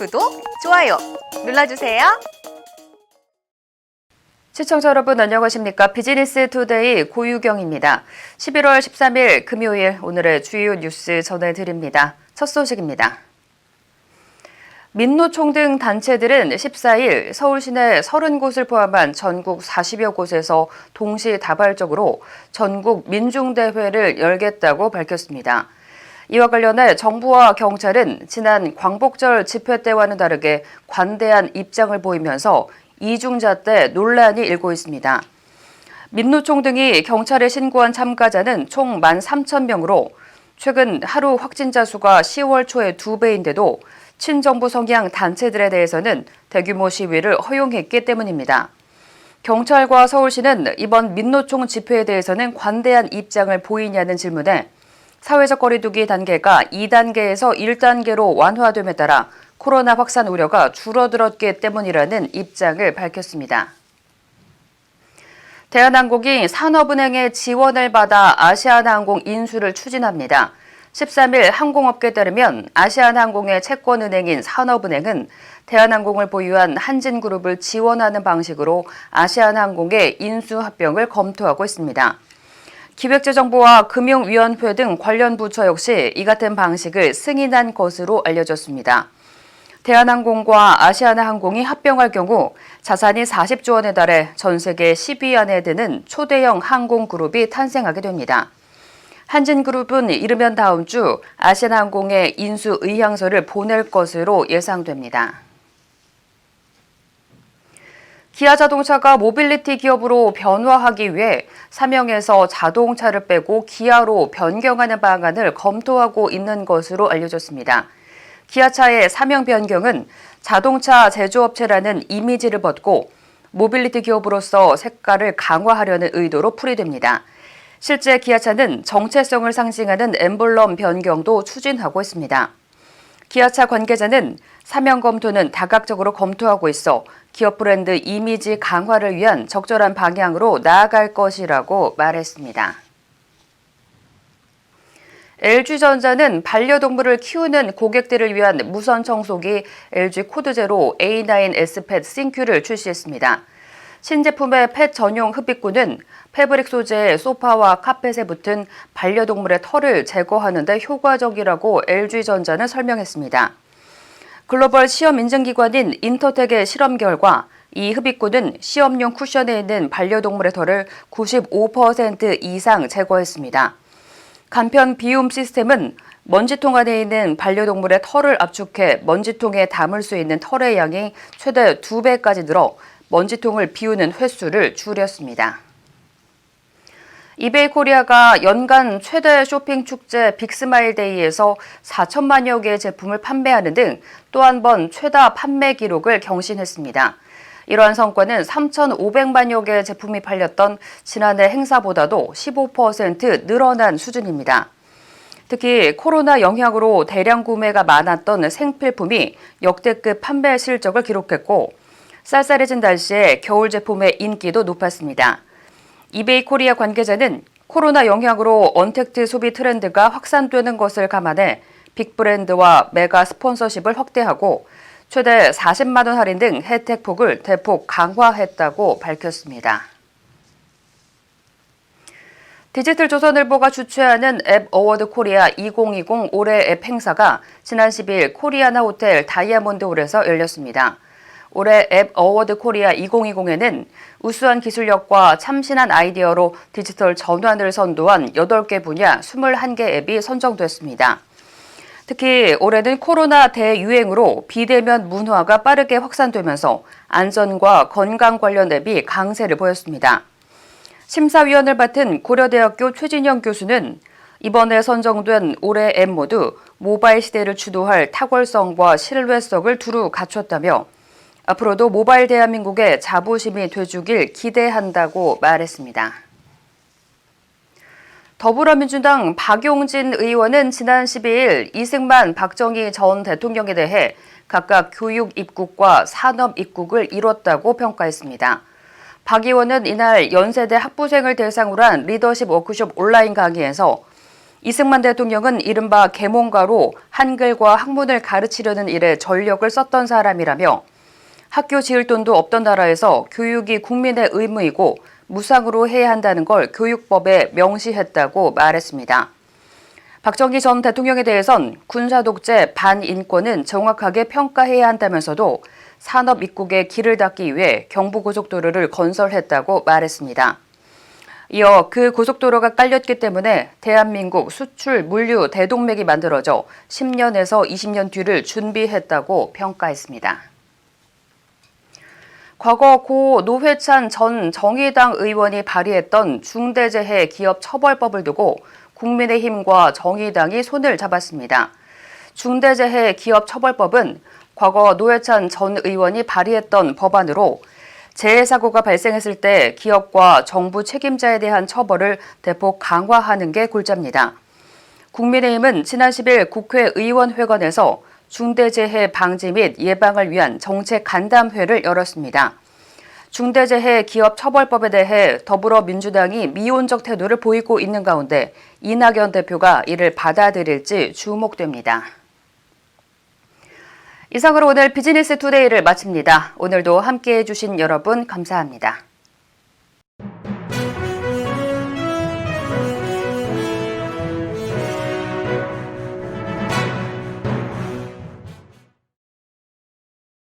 구독, 좋아요 눌러주세요. 시청자 여러분 안녕하십니까? 비즈니스 투데이 고유경입니다. 11월 13일 금요일 오늘의 주요 뉴스 전해드립니다. 첫 소식입니다. 민노총 등 단체들은 14일 서울 시내 30곳을 포함한 전국 40여 곳에서 동시다발적으로 전국 민중대회를 열겠다고 밝혔습니다. 이와 관련해 정부와 경찰은 지난 광복절 집회 때와는 다르게 관대한 입장을 보이면서 이중자 때 논란이 일고 있습니다. 민노총 등이 경찰에 신고한 참가자는 총 13,000명으로 최근 하루 확진자 수가 10월 초에 두 배인데도 친정부 성향 단체들에 대해서는 대규모 시위를 허용했기 때문입니다. 경찰과 서울시는 이번 민노총 집회에 대해서는 관대한 입장을 보이냐는 질문에 사회적 거리두기 단계가 2단계에서 1단계로 완화됨에 따라 코로나 확산 우려가 줄어들었기 때문이라는 입장을 밝혔습니다. 대한항공이 산업은행의 지원을 받아 아시아나항공 인수를 추진합니다. 13일 항공업계에 따르면 아시아나항공의 채권은행인 산업은행은 대한항공을 보유한 한진그룹을 지원하는 방식으로 아시아나항공의 인수 합병을 검토하고 있습니다. 기획재정부와 금융위원회 등 관련 부처 역시 이 같은 방식을 승인한 것으로 알려졌습니다. 대한항공과 아시아나항공이 합병할 경우 자산이 40조 원에 달해 전 세계 10위 안에 드는 초대형 항공그룹이 탄생하게 됩니다. 한진그룹은 이르면 다음 주 아시아나항공에 인수 의향서를 보낼 것으로 예상됩니다. 기아 자동차가 모빌리티 기업으로 변화하기 위해 사명에서 자동차를 빼고 기아로 변경하는 방안을 검토하고 있는 것으로 알려졌습니다. 기아차의 사명 변경은 자동차 제조업체라는 이미지를 벗고 모빌리티 기업으로서 색깔을 강화하려는 의도로 풀이됩니다. 실제 기아차는 정체성을 상징하는 엠블럼 변경도 추진하고 있습니다. 기아차 관계자는 사명 검토는 다각적으로 검토하고 있어 기업 브랜드 이미지 강화를 위한 적절한 방향으로 나아갈 것이라고 말했습니다. LG전자는 반려동물을 키우는 고객들을 위한 무선 청소기 LG 코드제로 A9 S팻 싱큐를 출시했습니다. 신제품의 펫 전용 흡입구는 패브릭 소재의 소파와 카펫에 붙은 반려동물의 털을 제거하는 데 효과적이라고 LG전자는 설명했습니다. 글로벌 시험 인증기관인 인터텍의 실험 결과 이 흡입구는 시험용 쿠션에 있는 반려동물의 털을 95% 이상 제거했습니다. 간편 비움 시스템은 먼지통 안에 있는 반려동물의 털을 압축해 먼지통에 담을 수 있는 털의 양이 최대 2배까지 늘어 먼지통을 비우는 횟수를 줄였습니다. 이베이 코리아가 연간 최대 쇼핑 축제 빅스마일 데이에서 4천만여 개의 제품을 판매하는 등 또 한 번 최다 판매 기록을 경신했습니다. 이러한 성과는 3,500만여 개의 제품이 팔렸던 지난해 행사보다도 15% 늘어난 수준입니다. 특히 코로나 영향으로 대량 구매가 많았던 생필품이 역대급 판매 실적을 기록했고 쌀쌀해진 날씨에 겨울 제품의 인기도 높았습니다. 이베이 코리아 관계자는 코로나 영향으로 언택트 소비 트렌드가 확산되는 것을 감안해 빅브랜드와 메가 스폰서십을 확대하고 최대 40만 원 할인 등 혜택 폭을 대폭 강화했다고 밝혔습니다. 디지털 조선일보가 주최하는 앱 어워드 코리아 2020 올해 앱 행사가 지난 10일 코리아나 호텔 다이아몬드 홀에서 열렸습니다. 올해 앱 어워드 코리아 2020에는 우수한 기술력과 참신한 아이디어로 디지털 전환을 선도한 8개 분야 21개 앱이 선정됐습니다. 특히 올해는 코로나 대유행으로 비대면 문화가 빠르게 확산되면서 안전과 건강 관련 앱이 강세를 보였습니다. 심사위원을 맡은 고려대학교 최진영 교수는 이번에 선정된 올해 앱 모두 모바일 시대를 주도할 탁월성과 신뢰성을 두루 갖췄다며 앞으로도 모바일 대한민국의 자부심이 돼주길 기대한다고 말했습니다. 더불어민주당 박용진 의원은 지난 12일 이승만, 박정희 전 대통령에 대해 각각 교육 입국과 산업 입국을 이뤘다고 평가했습니다. 박 의원은 이날 연세대 학부생을 대상으로 한 리더십 워크숍 온라인 강의에서 이승만 대통령은 이른바 계몽가로 한글과 학문을 가르치려는 일에 전력을 썼던 사람이라며 학교 지을 돈도 없던 나라에서 교육이 국민의 의무이고 무상으로 해야 한다는 걸 교육법에 명시했다고 말했습니다. 박정희 전 대통령에 대해선 군사 독재 반인권은 정확하게 평가해야 한다면서도 산업 입국의 길을 닫기 위해 경부고속도로를 건설했다고 말했습니다. 이어 그 고속도로가 깔렸기 때문에 대한민국 수출 물류 대동맥이 만들어져 10년에서 20년 뒤를 준비했다고 평가했습니다. 과거 고 노회찬 전 정의당 의원이 발의했던 중대재해 기업 처벌법을 두고 국민의힘과 정의당이 손을 잡았습니다. 중대재해 기업 처벌법은 과거 노회찬 전 의원이 발의했던 법안으로 재해 사고가 발생했을 때 기업과 정부 책임자에 대한 처벌을 대폭 강화하는 게 골자입니다. 국민의힘은 지난 10일 국회의원회관에서 중대재해 방지 및 예방을 위한 정책 간담회를 열었습니다. 중대재해 기업 처벌법에 대해 더불어민주당이 미온적 태도를 보이고 있는 가운데 이낙연 대표가 이를 받아들일지 주목됩니다. 이상으로 오늘 비즈니스 투데이를 마칩니다. 오늘도 함께 해 주신 여러분 감사합니다.